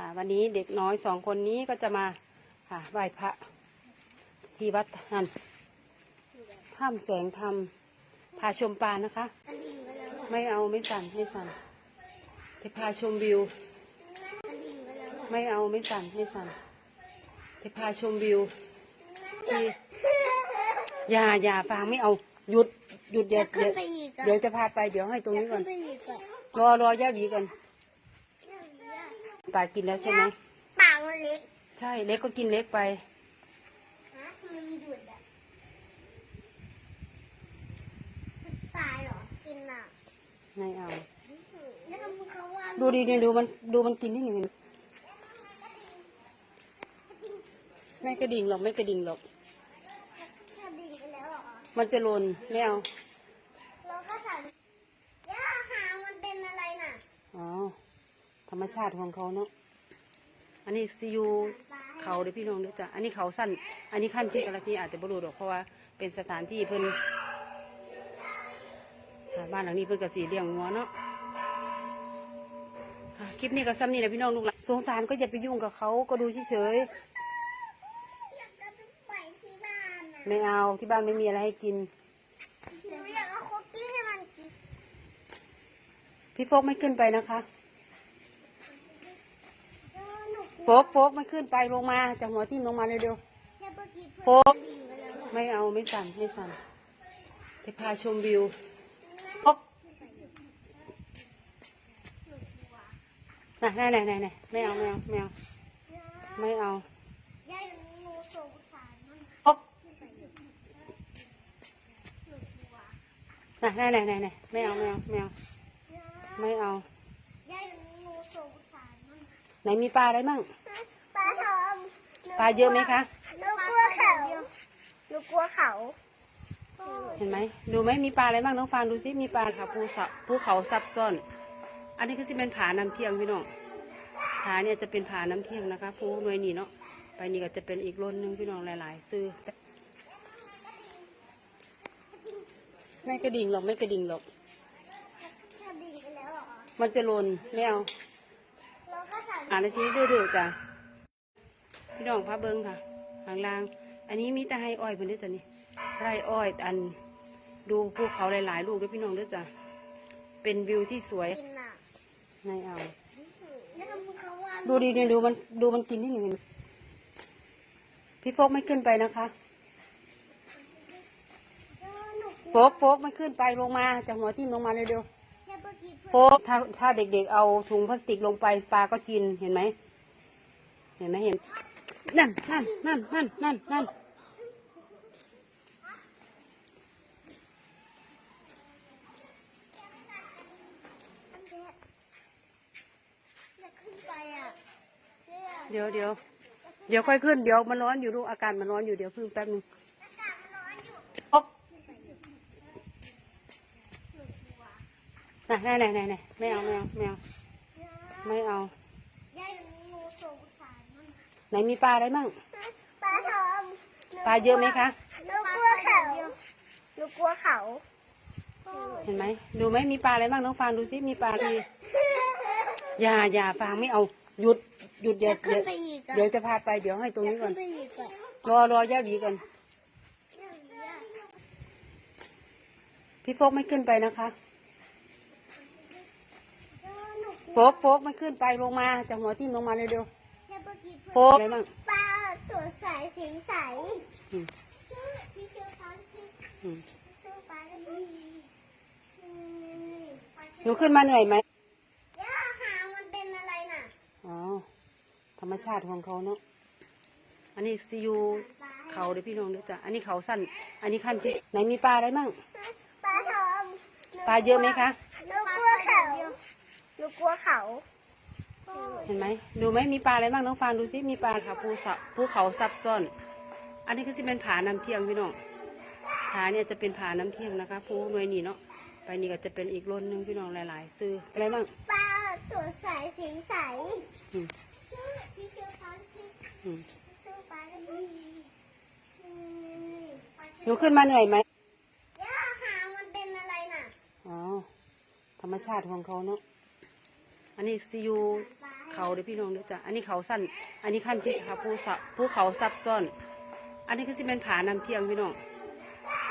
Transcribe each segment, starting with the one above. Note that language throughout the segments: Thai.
ค่ะ วันนี้เด็กน้อยสองคนนี้ก็จะมาค่ะไหว้พระที่วัดนันถ้ำแสงธรรมพาชมปลานะคะ ไม่เอาไม่สั่นไม่สั่นจะพาชมวิว ไม่เอาไม่สั่นไม่สั่นจะพาชมวิวที่อย่าอย่าฟางไม่เอาหยุดหยุดเดี๋ยวเดี๋ยวจะพาไปเดี๋ยวให้ตรงนี้ก่อนจะขึ้ไปอีกอะรอรอย่าดีก่อน ปลากินแล้วใช่ไหมปากมันเล็กใช่เล็กก็กินเล็กไปฮะทำไมมันดุดอะมันตายเหรอกินอะไม่เอาแล้วทำไมเขาว่าดูดีเนี่ยดูมันดูมันกินที่หนึ่งไม่กระดิ่งหรอกไม่กระดิ่งหรอกถ้าดิ่งไปแล้วเหรอมันจะหล่นไม่เอาเราก็สั่งย่าหางมันเป็นอะไรน่ะ อ๋อ ธรรมชาติของเขาเนาะอันนี้ซียูเขาเดี๋ยวพี่น้องเดี๋ยวจ้ะอันนี้เขาสั้น อันนี้ขั้นที่กระจีอาจจะบรูดอกเพราะว่าเป็นสถานที่เพิ่นค่ะบ้านหลังนี้เพิ่นกระสีเลี้ยงงัวเนาะค่ะคลิปนี้ก็ซ้ำนี่แหละพี่น้องลูกหลานสงสารก็อย่าไปยุ่งกับเขาก็ดูเฉยๆอยากจะไปที่บ้านน่ะไม่เอาที่บ้านไม่มีอะไรให้กินหนูอยากเอาคุกกี้ให้มันกินพี่โฟกไม่ขึ้นไปนะคะ เออหนู โฟกโฟกไม่ขึ้นไปลงมาจากหัวทิ่มลงมาเร็วแค่เมื่อกี้เพื่โฟกไม่เอาไม่สั่นไม่สั่นจะพาชมวิวโฟกน่ะไหนไหนไหนไหนไม่เอาไม่เอาไม่เอาไม่เอายายหนูสงสารมันโฟกน่ะไหนไหนไหนไหนไม่เอาไม่เอาไม่เอาไม่เอา ยายหนูสงสารมั นไหนมีปลาอะไรมั่งปลาทองปลาเยอะไหมคะหนูกลัวเขาหนูกลัวเขา เห็นไหมดูไหมมีปลาอะไรบ้างน้องฟางดูสิมีปลาค่ะภูสะภูเขาซับซ้อน อันนี้ก็จะเป็นผาน้ำเที่ยงพี่น้องผาเนี่ยจะเป็นผาน้ำเที่ยงนะคะภูหน่วยนี้เนาะไปนี่ก็จะเป็นอีกรุ่นหนึ่งพี่น้องหลาย ๆ ซื้อไม่กระดิ่งหรอกไม่กระดิ่งหรอกถ้าดิ่งไปแล้วเหรอมันจะหล่นไม่เอา เราก็สั่งอ่านนาทีนี้ดื้อๆจ้ะพี่น้องพาเบิ้งค่ะหางลาง อันนี้มีแต่ให้อ้อยเพิ่นด้อจ้ะนี่ไร่อ้อยอันดูภูเขาหลายๆลูกด้วยพี่น้องด้อจ้ะเป็นวิวที่สวยกินอะไม่เอาวดูดีเนี่ยดูมันดูมันกินที่หนึ่งพี่โฟกไม่ขึ้นไปนะคะโฟกโฟกไม่ขึ้นไปลงมาจากหัวทิ่มลงมาเร็วแค่เมื่อกี้ๆ โฟอนกถ้าถ้าเด็กๆเอาถุงพลาสติกลงไปปลาก็กินเห็นไหมเห็นไหมเห็น นั่นนั่นนั่นนั่นนั่นนั่นเดี๋ยวเดี๋ยวเดี๋ยวค่อยขึ้นเดี๋ยวมันร้อนอยู่ลูกอากาศมันร้อนอยู่เดี๋ยวเพิ่งแป๊บนึง อากาศมันร้อนอยู่ โฟก น่ะไหนไหนไหนไหนไม่เอาไม่เอาไม่เอาไม่เอายายหนูสงสารมันไหนมีปลาอะไรมั่งปลาทองปลาเยอะไหมคะหนูกลัวเขาหนูกลัวเขา เห็นไหมดูไหมมีปลาอะไรบ้างน้องฟางดูสิมีปลาที่อย่าอย่าฟางไม่เอาหยุดหยุดเดี๋ยวจะขึ้เดี๋นยวไปอีกอะเดี๋ยวจะพาไปเดี๋ยวให้ตรงนี้ก่อนขึ้นไปอีกอะรอรอย่าดีก่อนพี่โฟกไม่ขึ้นไปนะคะ เออหนู กโฟลัวกโฟกไม่ขึ้นไปลงมาจากหัวทิ่มลงมาเร็วแค่เมื่อกี้ๆโฟเพื่อนกอะไรบ้างปลาสดใสสีใสอืมพี่เชื่อฟังพี่อืมเชื่อปลากันดีอืมหนูขึ้นมาเหนื่อยไหมย่าหางมันเป็นอะไรน่ะอ๋อธรรมชาติของเขาเนาะอันนี้ซียูเขาเดี๋ยวพี่น้องเดี๋ยวจ้ะอันนี้เขาสั้น อันนี้ขั้นที่ไหนมีปลาอะไรบ้าง ปลาทองปลาเยอะไหมคะ หนูกลัวเขา หนูกลัวเขา เห็นไหมดูไหมมีปลาอะไรบ้างน้องฟางดูสิมีปลาค่ะภูสะภูเขาซับซ้อน อันนี้ก็จะเป็นผาน้ำเที่ยงพี่น้องผาเนี่ยจะเป็นผาน้ำเที่ยงนะคะภูหน่วยนี้เนาะไปนี่ก็จะเป็นอีกรุ่นหนึ่งพี่น้องหลาย ๆ ซื้ออะไรบ้างปลาสดใสสีใสอืมพี่เชื่อฟังพี่อืมเชื่อปลากันดีอืมหนูขึ้นมาเหนื่อยไหมย่าหางมันเป็นอะไรน่ะ อ๋อธรรมชาติของเขาเนาะ อันนี้ซียูเเขาเด้อพี่น้องเด้อจ้ะอันนี้เขาสั้น อันนี้ขั้นที่ค่ะภูสะภูเขาซับซ้อน อันนี้ก็จะเป็นผาน้ำเที่ยงพี่น้อง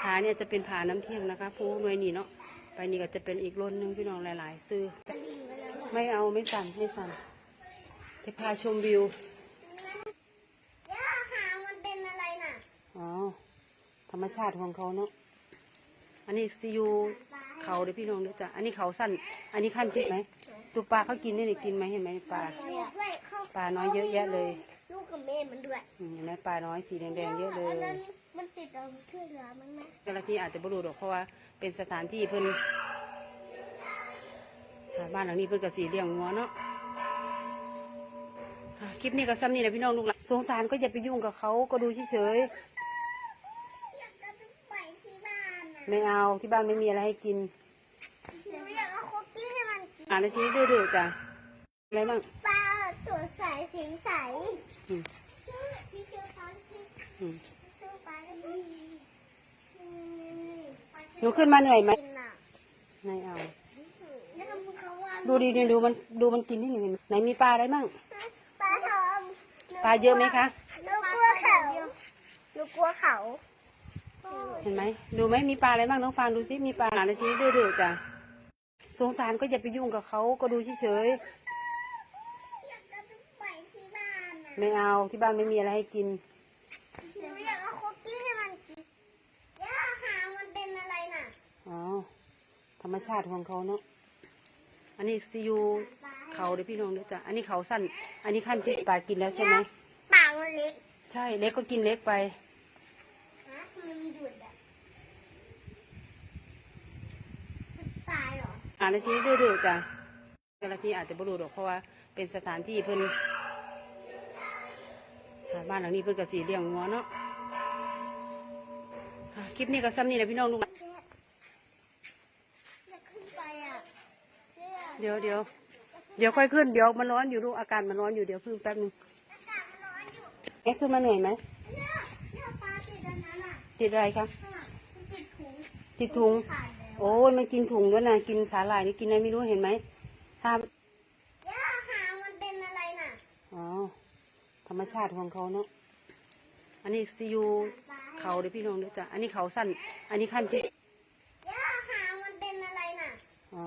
ผาเนี่ยจะเป็นผาน้ำเที่ยงนะคะภูหน่วยนี้เนาะไปนี่ก็จะเป็นอีกรุ่นหนึงพี่น้องหลาย ๆ ซื้อลิงไปแล้วไม่เอาไม่สั่นไม่สั่นจะพาชมวิวย่าหางมันเป็นอะไรน่ะอ๋อธรรมชาติของเขาเนาะอันนี้ซียูเขาเด้อพี่น้องเด้อจ้ะอันนี้เขาสั้น อันนี้ขั้นที่ไหม ตัวปลาเขากินนี่นี่กินไหมเห็นไหมปลาลูกด้วยเข้าปลาน้อยเยอะแยะเลย ลูกกับแม่มันด้วยอืมเห็นไหมปลาน้อยสีแดงๆเยอะเลอันยนั้นมันติดเอาช่วยเหลือมั้งไหมเจ้าหน้าที่อาจจะบรูดอกเพราะว่าเป็นสถานที่เพิ่นอ่าบ้านหลังนี้เพิ่นก็สีเลี้ยงงัวเนาะอ่าคลิปนี้ก็ซ้ำนี่แหละพี่น้องลูกหลานสงสารก็อย่าไปยุ่งกับเขาก็ดูเฉยอยากจะไปที่บ้านน่ะๆไม่เอาที่บ้านไม่มีอะไรให้กิน อ่านในทีนี้ดื้อๆจ้ะอะไรบ้างปลาสดใสสีใสอืมพี่เชื่อฟังพี่อืมเชื่อปลากันดีอืมหนูขึ้นมาเหนื่อยไหมกินน่ะไม่เอาแล้วทำเขาว่าดูดีๆดูมันดูมันกินที่หนึ่งไหนมีปลาอะไรบ้างปลาทองปลาเยอะไหมคะหนูกลัวเขาหนูกลัวเขา เห็นไหมดูไหมมีปลาอะไรบ้างน้องฟางดูซิมีปลาอ่านในทีนี้ดื้อๆจ้ะ สงสารก็อย่าไปยุ่งกับเขาก็ดูเฉยๆอยากจะไปที่บ้านน่ะไม่เอาที่บ้านไม่มีอะไรให้กิน หนูอยากเอาคุกกี้ให้มันกินย่าหางมันเป็นอะไรน่ะอ๋อ ธรรมชาติของเขาเนาะ อันนี้ซียูเขาเด้อพี่น้องเด้อจ้ะ อันนี้เขาสั้น อันนี้ขั้นที่ปลากินแล้วใช่ไหม ปากมันเล็กใช่ เล็กก็กินเล็กไป ฮะมันหยุดอะมันตายเหรอ อ่านในทีนี้ดื้อๆจ้ะเจ้าหน้าที่อาจจะบรูดอกเพราะว่าเป็นสถานที่เพิ่นอ่าบ้านหลังนี้เพิ่นก็สีเลี้ยงงัวเนาะอ่าคลิปนี้ก็ซ้ำนี่แหละพี่น้องลูกหลานจะขึ้นไปอะเจ๊เดี๋ยวเดี๋ยวเดี๋ยวค่อยขึ้นเดี๋ยวมันร้อนอยู่ลูกอาการมันร้อนอยู่เดี๋ยวพึ่งแป๊บนึงอากาศมันร้อนอยู่แกขึ้นมาเหนื่อยไหมย่าย่าปลาติดอันนั้นอะติดอะไรคะข้างหลังมันติดถุงติดถุงขาดแล้ว โอ้ยมันกินถุงด้วยนะกินสาหร่ายนี่กินอะไรไม่รู้เห็นไหมถ้าย่าหางมันเป็นอะไรน่ะอ๋อธรรมชาติของเขาเนาะอันนี้ซียูเขาเด้อพี่น้องเด้อจ้ะอันนี้เขาสั้น อันนี้ขั้นที่ย่าหางมันเป็นอะไรน่ะอ๋อ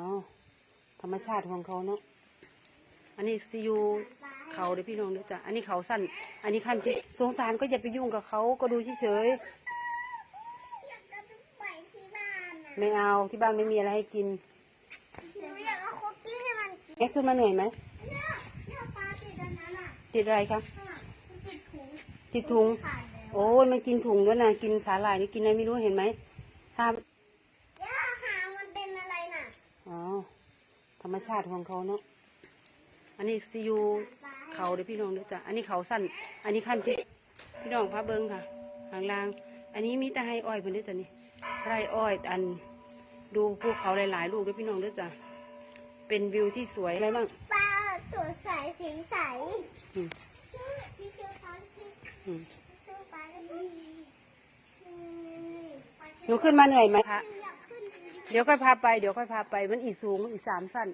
ธรรมชาติของเขาเนาะอันนี้ซียูเขาเด้อพี่น้องเด้อจ้ะอันนี้เขาสั้น อันนี้ขั้นที่สงสารก็อย่าไปยุ่งกับเขาก็ดูเฉยอยากจะไปที่บ้านน่ะ ๆ ไม่เอาที่บ้านไม่มีอะไรให้กินหนูอยากเอาคุกกี้ให้มันกินแกขึ้นมาเหนื่อยไหมย่าย่าปลาติดอันนั้นอะติดอะไรคะข้างหลังมันติดถุงติดถุง ขาดแล้วโอ้ยมันกินถุงด้วยนะกินสาหร่ายนี่กินอะไรไม่รู้เห็นไหมถ้าย่าหางมันเป็นอะไรน่ะอ๋อธรรมชาติของเขาเนาะอันนี้ซียูเขาเด้อพี่น้องเด้อจ้ะอันนี้เขาสั้น อันนี้ขั้นที่พี่น้องพาเบิ้งค่ะหางล่าง อันนี้มีแต่ให้อ้อยเพิ่นเด้อจ้ะนี่ ไร่อ้อยอันดูภูเขาหลายๆ ลูกเด้อพี่น้องเด้อจ้ะ เป็นวิวที่สวยอะไรบ้างปลาสดใสสีใสอืมพี่เชื่อฟังพี่อืมเชื่อปลากันดีอืมหนูขึ้นมาเหนื่อยไหมคะอยากขึ้นเดี๋ยวค่อยพาไป เดี๋ยวค่อยพาไป มันอีกสูงอีกสามสั้น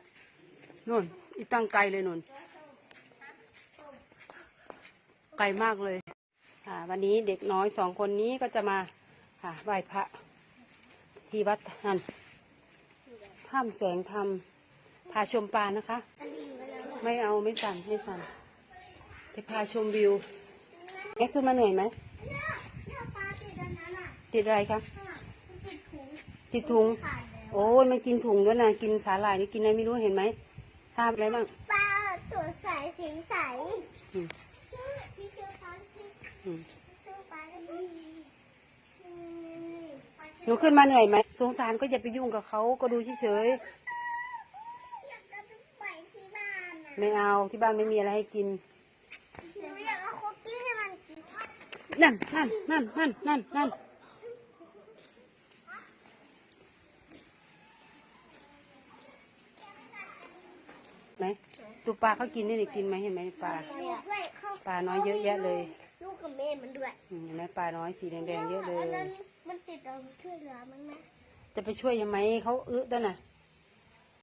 นู่น อีกตั้งไกลเลยนู่น ไกลมากเลย ค่ะ วันนี้เด็กน้อยสองคนนี้ก็จะมาค่ะไหว้พระ ที่วัดนันถ้ำแสงธรรมพาชมปลานะคะกระดิ่งไปแล้วไม่เอาไม่สั่นไม่สั่นจะพาชมวิวแกขึ้นมาเหนื่อยไหมย่าย่าปลาติดอันนั้นอะติดอะไรคะข้างหลังมันติดถุงติดถุงขาดแล้วโอ้ยมันกินถุงด้วยนะกินสาหร่ายนี่กินอะไรไม่รู้เห็นไหมทาอะไรบ้างปลาสดใสสีใสอืมพี่เชื่อฟังพี่อืมเชื่อปลากันดีอืม หนูขึ้นมาเหนื่อยไหมสงสารก็อย่าไปยุ่งกับเขาก็ดูเฉยอยากจะไปที่บ้านน่ะๆไม่เอาที่บ้านไม่มีอะไรให้กิน หนูอยากเอาคุกกี้ให้มันกินนั่นนั่นนั่นนั่นนั่นนั่นไหนตัวปลาเขากินนี่นี่กินไหมเห็นไหมปลาลูกด้วยเข้าปลาน้อยเยอะแยะเลย ลูกกับแม่มันด้วยอืมเห็นไหมปลาน้อยสีแดงๆเยอะเลยนนั้น มันติดเอาช่วยเหลือมั้งไหมจะไปช่วยยังไงเขาอึด้วยน่ะ